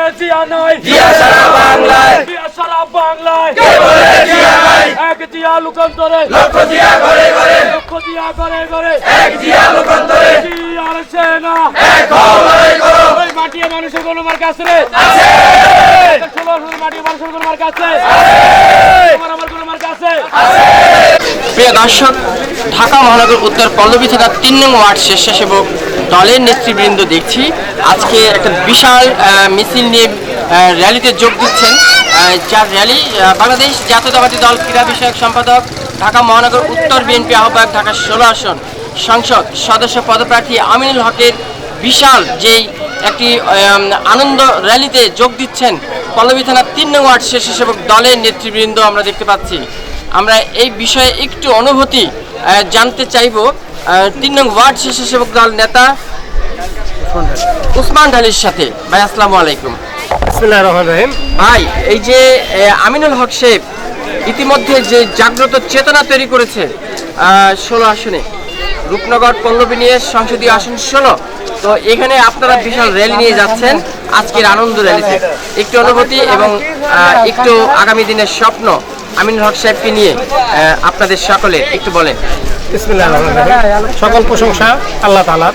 বলে জিয়া নয় জিয়া সারা বাংলায়। জিয়া সারা বাংলায়। কে বলে জিয়া নাই এক জিয়া লোকান্তরে। লক্ষ জিয়া ঘরে ঘরে। লক্ষ জিয়া করে করে এক জিয়া লোকান্তরে। জিয়ার সেনা এক হও লড়াই করো ওই মাটিয়া মানুষের কোনো মার কাছে রে। আছে। ষোলো ষোলো মাটিয়া মানুষের কোনো মার কাছে আমার আমার কোনো মার কাছে প্রিয় দর্শক ঢাকা মহানগর উত্তর পল্লবী থাকা তিন নং ওয়ার্ড স্বেচ্ছাসেবক দলের নেতৃবৃন্দ দেখছি। আজকে একটা বিশাল মিছিল নিয়ে র্যালিতে যোগ দিচ্ছেন। যার র্যালি বাংলাদেশ জাতীয়তাবাদী দল ক্রীড়া বিষয়ক সম্পাদক ঢাকা মহানগর উত্তর বিএনপি আহ্বায়ক ঢাকা ষোলো আসন সংসদ সদস্য পদপ্রার্থী আমিনুল হকের বিশাল যেই একটি আনন্দ র্যালিতে যোগ দিচ্ছেন, পল্লবী থানার তিন নং ওয়ার্ড স্বেচ্ছাসেবক দলের নেতৃবৃন্দ আমরা দেখতে পাচ্ছি। আমরা এই বিষয়ে একটু অনুভূতি জানতে চাইব। তিন নং ওয়ার্ড স্বেচ্ছাসেবক দল নেতা উসমান ঢালির সাথে। ভাই আসসালামু আলাইকুম। রহিম। ভাই এই যে আমিনুল হক সাহেব ইতিমধ্যে যে জাগ্রত চেতনা তৈরি করেছে ষোলো আসনে রূপনগর পল্লবী নিয়ে সংসদীয় আসন ষোলো। তো এখানে আপনারা বিশাল র্যালি নিয়ে যাচ্ছেন আজকের আনন্দ র্যালিতে। একটু অনুভূতি এবং একটু আগামী দিনের স্বপ্ন আমিনুল হক সাহেবকে নিয়ে আপনাদের সকলে একটু বলেন। সকল প্রশংসা আল্লাহ তাআলার।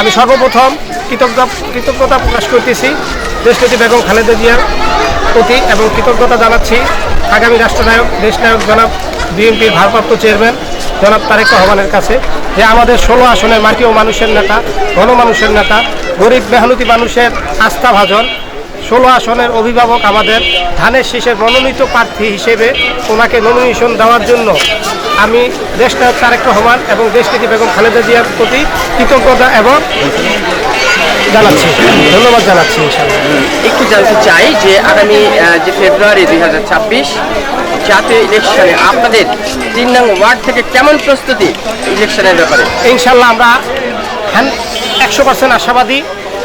আমি সর্বপ্রথম কৃতজ্ঞ কৃতজ্ঞতা প্রকাশ করতেছি দেশনেত্রী বেগম খালেদা জিয়ার প্রতি এবং কৃতজ্ঞতা জানাচ্ছি আগামী রাষ্ট্রনায়ক, দেশনায়ক জনাব বিএনপির ভারপ্রাপ্ত চেয়ারম্যান জনাব তারেক রহমানের কাছে, যে আমাদের ষোলো আসনের মাটি ও মানুষের নেতা, গণমানুষের নেতা, গরিব, মেহনতি মানুষের আস্থাভাজন ষোলো আসনের অভিভাবক আমাদের ধানের শীষের মনোনীত প্রার্থী হিসেবে ওনাকে নমিনেশন দেওয়ার জন্য আমি দেশনায়ক তারেক রহমান এবং দেশ দেশনীতি বেগম খালেদা জিয়ার প্রতি কৃতজ্ঞতা এবং জানাচ্ছি। ধন্যবাদ জানাচ্ছি একটু জানতে চাই যে আগামী যে ফেব্রুয়ারি দুই হাজার ছাব্বিশ জাতীয় ইলেকশনে আপনাদের তিন নং ওয়ার্ড থেকে কেমন প্রস্তুতি ইলেকশনের ব্যাপারে? ইনশাল্লাহ আমরা একশো পার্সেন্ট আশাবাদী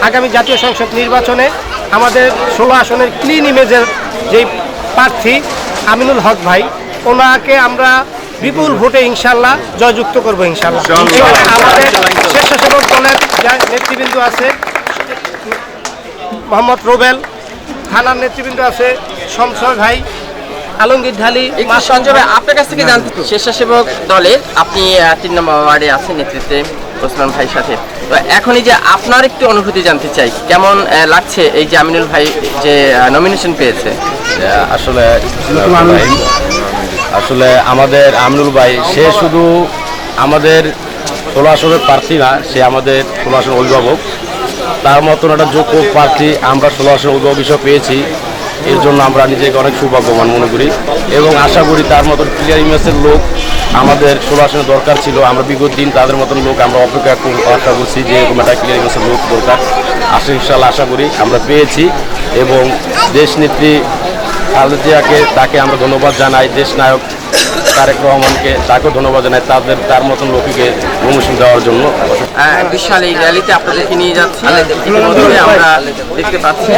আগামী জাতীয় সংসদ নির্বাচনে আমাদের ষোলো আসনের ক্লিন ইমেজের যেই প্রার্থী আমিনুল হক ভাই ওনাকে আমরা বিপুল ভোটে ইনশাল্লাহ জয়যুক্ত করব ইনশাল্লাহ। আমাদের স্বেচ্ছাসেবক দলের যা নেতৃবৃন্দ আছে মোহাম্মদ রোবেল থানার নেতৃবৃন্দ আছে শমসর ভাই আলমগীর ঢালি সঞ্জয় ভাই, আপনার কাছ থেকে জানতে স্বেচ্ছাসেবক দলে আপনি তিন নম্বর ওয়ার্ডে আছেন নেতৃত্বে। ওসমান ভাইয়ের সাথে। তো এখন এই যে আপনার একটু অনুভূতি জানতে চাই, কেমন লাগছে এই যে আমিনুল ভাই যে নমিনেশন পেয়েছে? আসলে আসলে আমাদের আমিনুল ভাই, সে শুধু আমাদের ষোলো আসনের প্রার্থী না, সে আমাদের ষোলো আসনের অভিভাবক। তার মতন একটা যোগ্য প্রার্থী আমরা ষোলো আসনের অভিভাবক হিসেবে পেয়েছি। এর জন্য আমরা নিজেকে অনেক সৌভাগ্যবান মনে করি। এবং আশা করি তার মতন ক্লিয়ার ইমেজের লোক আমাদের ষোলো আসনের দরকার ছিল আমরা বিগত দিন তাদের মতন লোক আমরা অপেক্ষা কর- আশা করছি যে এরকম একটা ক্লিয়ার লোক দরকার। আশা ইনশাল্লাহ আশা করি আমরা পেয়েছি এবং দেশনেত্রী খালেদা জিয়াকে তাকে আমরা ধন্যবাদ জানাই দেশ নায়ক তারেক রহমানকে তাকেও ধন্যবাদ জানাই তাদের তার মতন লোককে প্রমোশন দেওয়ার জন্য। বিশাল এই র্যালিতে আপনাদেরকে নিয়ে যাচ্ছি। আমরা দেখতে পাচ্ছি।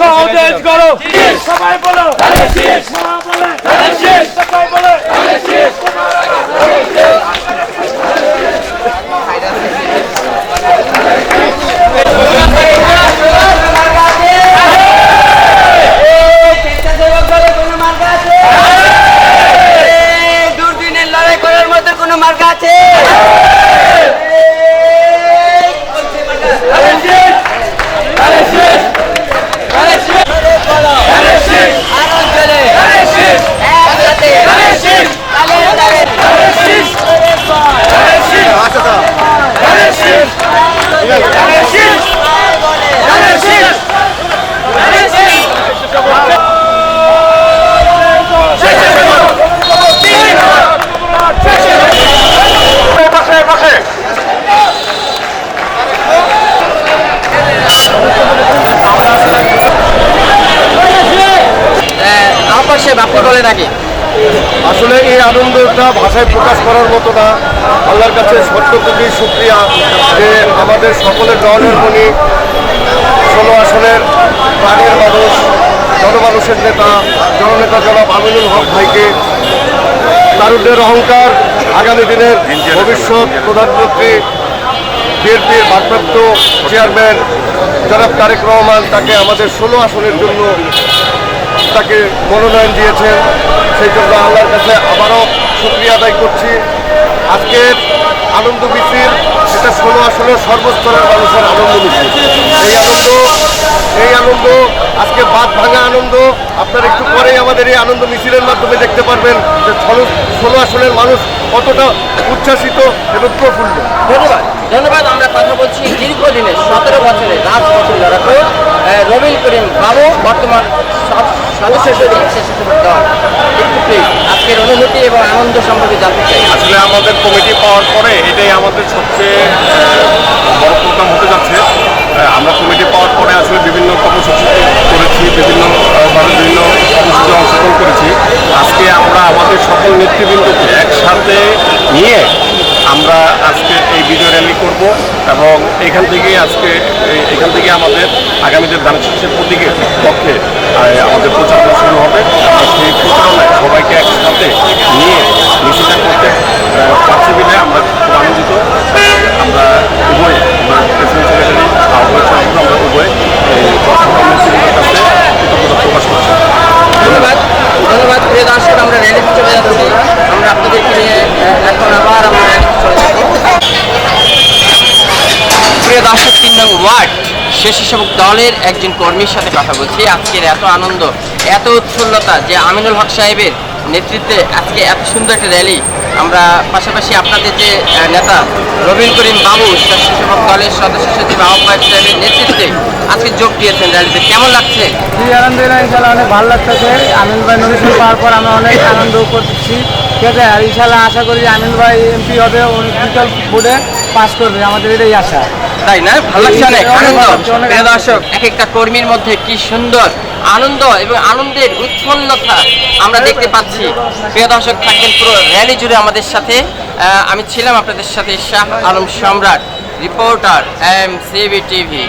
হও দেশ গড়ো। সবাই বলো। শেষ। বলে। সবাই বলে দূরবীনের লড়াই করার মতো কোনো মার্কা আছে আরও চলে একসাথে তালে তালে আমার বলেন আগে আসলে এই আনন্দটা ভাষায় প্রকাশ করার মতো না। আল্লাহর কাছে সত্য কোটি সুক্রিয়া যে আমাদের সকলের দলের মনি ষোলো আসনের প্রাণের মানুষ, জনমানুষের নেতা, জননেতা জনাব আমিনুল হক ভাইকে তারুণ্যের অহংকার আগামী দিনের ভবিষ্যৎ প্রধানমন্ত্রী বিএনপির ভারপ্রাপ্ত চেয়ারম্যান জনাব তারেক রহমান তাকে আমাদের ষোলো আসনের জন্য তাকে মনোনয়ন দিয়েছেন সেই জন্য আল্লাহর কাছে আবারও শুক্রিয়া আদায় করছি। আজকের আনন্দ মিছিল, এটা ষোলো আসলে সর্বস্তরের মানুষের আনন্দ মিছিল। এই আনন্দ এই আনন্দ, আজকে বাদ ভাঙা আনন্দ, আপনারা একটু পরেই আমাদের এই আনন্দ মিছিলের মাধ্যমে দেখতে পারবেন যে ষোলো আসনের মানুষ কতটা উচ্ছ্বাসিত এবং প্রফুল্ল। ধন্যবাদ। ধন্যবাদ, আমরা কথা বলছি দীর্ঘদিনের, সতেরো বছরের রাজপথে লড়াত রবিল করিম বাবু, বর্তমান আজকের অনুভূতি এবং আনন্দ সম্পর্কে জানতে চাই আসলে আমাদের কমিটি পাওয়ার পরে এটাই আমাদের সবচেয়ে বড় প্রোগ্রাম হতে যাচ্ছে। আমরা কমিটি পাওয়ার পরে আসলে বিভিন্ন কর্মসূচি করেছি, বিভিন্ন বিভিন্ন কর্মসূচি অংশগ্রহণ করেছি। আজকে আমরা আমাদের সকল নেতৃবৃন্দকে একসাথে নিয়ে আমরা আজকে এই ভিডিও র্যালি করব এবং এখান থেকেই আজকে এখান থেকে আমাদের আগামীতে ধান শীষের প্রতীকের পক্ষে আমাদের প্রচারণা শুরু হবে। সেই প্রচারণায় সবাইকে একসাথে নিয়ে মিছিলটা করতে পারছি বলে আমরা খুব আনন্দিত আমরা উভয় প্রেসিডেন্ট সেক্রেটারি আহ্বায়ক সভাপতি আমরা উভয় এই সকল নেতৃবৃন্দের কাছে কৃতজ্ঞতা প্রকাশ করছি ধন্যবাদ ধন্যবাদ প্রিয় দর্শক আমরা র্যালিতে চলে যাচ্ছি আমরা আপনাদেরকে নিয়ে আহ, এখন আবার আমরা র্যালিতে চলে যাব প্রিয় দর্শক তিন নং ওয়ার্ড স্বেচ্ছাসেবক দলের একজন কর্মীর সাথে কথা বলছি। আজকের এত আনন্দ, এত উৎফুল্লতা যে আমিনুল হক সাহেবের নেতৃত্বে আজকে এত সুন্দর একটা র্যালি। আমরা পাশাপাশি আপনাদের যে নেতা রবিন করিম বাবু স্বেচ্ছাসেবক দলের সদস্য সচিব আহ্বায়ক সাহেবের নেতৃত্বে আজকে যোগ দিয়েছেন র্যালিতে। কেমন লাগছে? জি, আলহামদুলিল্লাহ ইনশাল্লাহ অনেক ভালো লাগতেছে। আমিন ভাই নমিনেশন পাওয়ার পর আমরা অনেক আনন্দ করছি। ঠিক আছে, আর ইনশাল্লাহ আশা করি আমিন ভাই এমপি হবে বোর্ডে পাস করবে। আমাদের এটাই আশা। তাই না? ভালো লাগছে অনেক? আনন্দ। প্রিয় দর্শক এক একটা কর্মীর মধ্যে কি সুন্দর আনন্দ এবং আনন্দের উৎফুল্লতা আমরা দেখতে পাচ্ছি। প্রিয় দর্শক, থাকবেন পুরো র্যালি জুড়ে আমাদের সাথে। আমি ছিলাম আপনাদের সাথে শাহ আলম সম্রাট, রিপোর্টার এম সিবি টিভি।